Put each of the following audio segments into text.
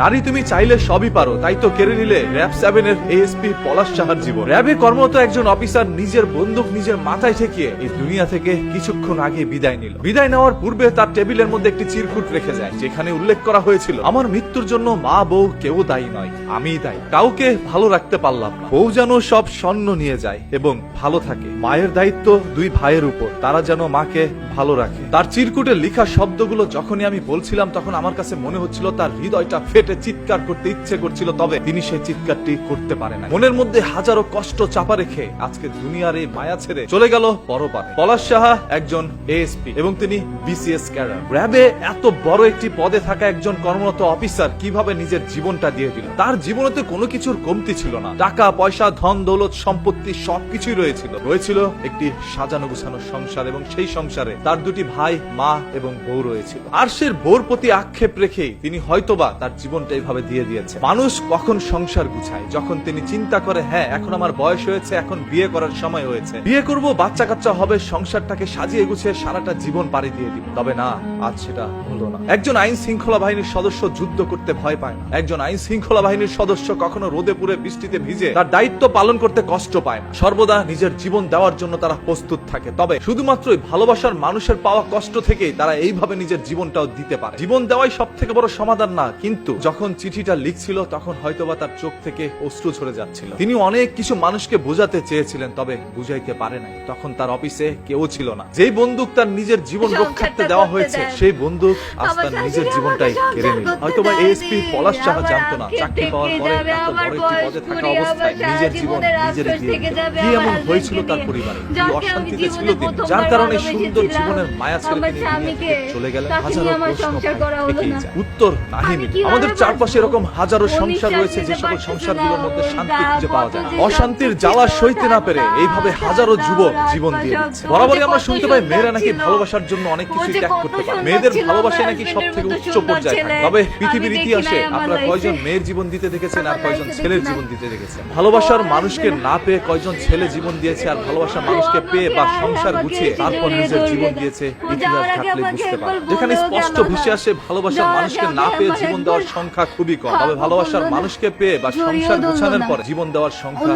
নারী তুমি চাইলে সবই পারো, তাই তো কেড়ে নিলে র্যাব সেভেনের এএসপি পলাশ সাহার জীবন। র্যাবে কর্মরত একজন অফিসার নিজের বন্দুক নিজের মাথায় ঠেকিয়ে এই দুনিয়া থেকে কিছুক্ষণ আগে বিদায় নিল। বিদায় নেওয়ার পূর্বে তার টেবিলের মধ্যে একটি চিরকুট রেখে যায়, যেখানে উল্লেখ করা হয়েছিল, আমার মৃত্যুর জন্য মা, বউ কেউ দায়ী নয়, আমিই দায়ী। কাউকে ভালো রাখতে পারলাম না। বউ যেন সব স্বর্ণ নিয়ে যায় এবং ভালো থাকে। মায়ের দায়িত্ব দুই ভাইয়ের উপর, তারা যেন মাকে ভালো রাখে। তার চিরকুটে লেখা শব্দগুলো যখনই আমি বলছিলাম, তখন আমার কাছে মনে হচ্ছিল তার হৃদয়টা ফেটে চিৎকার করতে ইচ্ছে করছিল, তবে তিনি সেই চিৎকারটি করতে পারে না মনের মধ্যে হাজারো কষ্ট চাপা রেখে আজকে দুনিয়ার এই মায়া ছেড়ে চলে গেল পরপারে। পলাশ সাহা একজন এএসপি এবং তিনি বিসিএস ক্যাডার র্যাবে এত বড় একটি পদে থাকা একজন কর্মরত অফিসার কীভাবে নিজের জীবনটা দিয়ে দিল? তার জীবনে তো কোনো কিছুর কমতি ছিল না। টাকা, পয়সা, ধন, দৌলত, সম্পত্তি সবকিছুই রয়েছিল। রয়েছিল একটি সাজানো গুছানো সংসার এবং সেই সংসারে তার দুটি ভাই, মা এবং বউ রয়েছিল। আর সে বউর প্রতি আক্ষেপ রেখেই তিনি হয়তোবা তার জীবনটা এইভাবে দিয়ে দিয়েছে। মানুষ কখন সংসার গুছায়? যখন তিনি চিন্তা করে হ্যাঁ এখন আমার বয়স হয়েছে, এখন বিয়ে করার সময় হয়েছে। বিয়ে করব বাচ্চা কাচ্চা হবে, সংসারটাকে সাজিয়ে গুছিয়ে সারাটা জীবন পাড়ি দিয়ে দিব। তবে না, আজ সেটা হলো না। একজন আইন শৃঙ্খলা বাহিনীর সদস্য যুদ্ধ করতে ভয় পায় না। একজন আইন শৃঙ্খলা বাহিনীর সদস্য কখনো রোদে পুরে বৃষ্টিতে ভিজে তার দায়িত্ব পালন করতে কষ্ট পায় না। সর্বদা নিজের জীবন দেওয়ার জন্য তারা প্রস্তুত থাকে। তবে শুধুমাত্রই ভালোবাসার মানুষের পাওয়া কষ্ট থেকেই তারা এইভাবে নিজের জীবনটাও দিতে পারে। জীবন দেওয়াই সব থেকে বড় সমাধান না, কিন্তু যখন চিঠিটা লিখছিল তখন হয়তোবা তার চোখ থেকে অশ্রু ঝরে যাচ্ছিল। তিনি অনেক কিছু মানুষকে বোঝাতে চেয়েছিলেন তবে বুঝাইতে পারে নাই। তখন তার অফিসে কেউ ছিল না। যেই বন্দুক তার নিজের জীবন রক্ষার্থে দেওয়া হয়েছে সেই বন্দুক আজ তার নিজের জীবনটাই কেড়ে নিল। হয়তোবা এএসপি পলাশ সাহা জানতো না। চাকরি পাওয়ার পরে এত বড় একটি পদে থাকা অবস্থায় নিজের জীবন নিজের দিয়ে কি এমন হয়েছিল তার পরিবারে? কি অশান্তিতে ছিল তিনি। যার কারণে সুন্দর জীবনের মায়া ছেড়ে তিনি চলে গেলেন। হাজারো প্রশ্ন উত্তর নাহি মিলে। আমাদের চারপাশে এরকম হাজারো সংসার রয়েছে যে সকল সংসারগুলোর মধ্যে শান্তি খুঁজে পাওয়া যায় অশান্তির জ্বালা সইতে না পেরে এইভাবে হাজারো যুবক জীবন দিয়ে দিচ্ছে। বরাবরই আমরা শুনতে পাই মেয়েরা নাকি ভালোবাসার জন্য অনেক কিছু ত্যাগ করতে পারে। মেয়েদের ভালোবাসা নাকি সব থেকে উচ্চ পর্যায়ে। থাকে। তবে পৃথিবীর ইতিহাসে আপনারা কয়জন মেয়ের জীবন দিতে দেখেছেন আর কয়জন ছেলের জীবন দিতে দেখেছেন ভালোবাসার মানুষকে না পেয়ে কয়জন ছেলে জীবন দিয়েছে আর ভালোবাসার মানুষকে পেয়ে বা সংসার গুছিয়ে তারপর নিজের জীবন দিয়েছে ইতিহাস ঘাটলে বুঝতে পারে যেখানে স্পষ্ট ভেসে আসে ভালোবাসার মানুষকে না পেয়ে জীবন দেওয়ার সংখ্যা খুবই কম তবে ভালোবাসার মানুষকে পেয়ে বা সংসার গুছানোর পর জীবন দেওয়ার সংখ্যা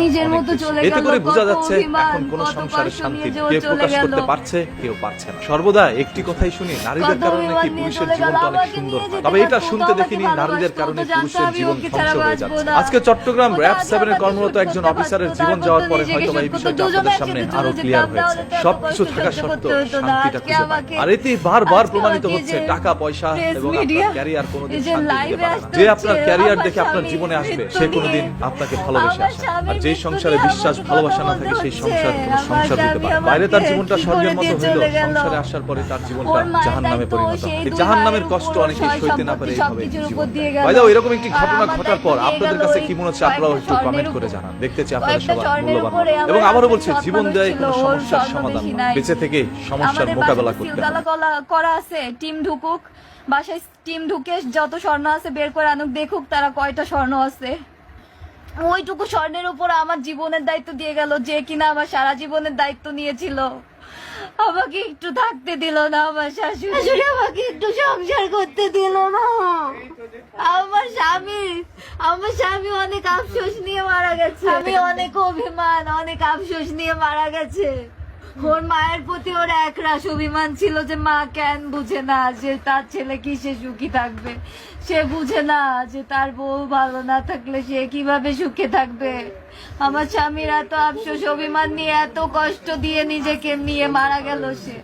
এতে করে বোঝা যাচ্ছে এখন কোন সংসারের শান্তি কেউ প্রকাশ করতে পারছে কেউ পারছে না। সর্বদা একটি কথাই শুনি নারীদের কারণে নাকি পুরুষের জীবনটা অনেক সুন্দর? তবে এটা শুনতে দেখিনি নারীদের কারণে পুরুষের জীবন ধ্বংস হয়ে যাচ্ছে। আজকে চট্টগ্রাম র্যাব সেভেনের কর্মরত একজন অফিসারের জীবন যাওয়ার পরে হয়তো এই বিষয়টা আপনাদের সামনে আরও ক্লিয়ার হয়েছে সবকিছু থাকা সত্ত্বেও। শান্তিটা খুঁজে পায় আর এতে বারবার প্রমাণিত হচ্ছে টাকা পয়সা এবং আপনার ক্যারিয়ার কোনোদিন শান্তি দিতে পারে যে আপনার ক্যারিয়ার দেখে আপনার জীবনে আসবে সে কোনোদিন আপনাকে ভালোবেসে আসে আর যেই সংসারে বিশ্বাস ভালোবাসা না থাকে সেই সংসার। কোনো সংসার হতে পারে বাইরে তার জীবনটা স্বর্গের মতো গেল? সংসারে আসার পরে তার জীবনটা জাহান নামে পরিণত হয় জাহান নামের কষ্ট অনেকে সইতে না পারে এইভাবে এরকম একটি ঘটনা ঘটার পর আপনাদের কাছে কি মনে হচ্ছে আপনারাও একটু কমেন্ট করে জানান দেখতে চাই আপনাদের সবার মূল্যবান এবং আবারও বলছি জীবন দেয় কোনো সমস্যার সমাধান। বেঁচে থেকে সমস্যার মোকাবেলা করতে করা আছে টিম ঢুকুক বাসায় টিম ঢুকে যত স্বর্ণ আছে বের করে আনুক দেখুক তারা কয়টা স্বর্ণ আছে। ওইটুকু স্বর্ণের উপর আমার জীবনের দায়িত্ব দিয়ে গেল যে কিনা আমার সারা জীবনের দায়িত্ব নিয়েছিল। আমাকে একটু থাকতে দিল না আমার শাশুড়ি। আমাকে একটু সংসার করতে দিল না। আমার স্বামী আমার স্বামী অনেক আফসোস নিয়ে মারা গেছে। আমি অনেক অভিমান অনেক আফসোস নিয়ে মারা গেছে। ওর মায়ের প্রতি ওর একরাশ অভিমান ছিল যে মা কেন বুঝে না যে তার ছেলে কি সে সুখী থাকবে? সে বুঝে না যে তার বউ ভালো না থাকলে সে কীভাবে সুখে থাকবে? আমার স্বামীর এত আফসোস অভিমান নিয়ে এত কষ্ট দিয়ে নিজেকে নিয়ে মারা গেল সে।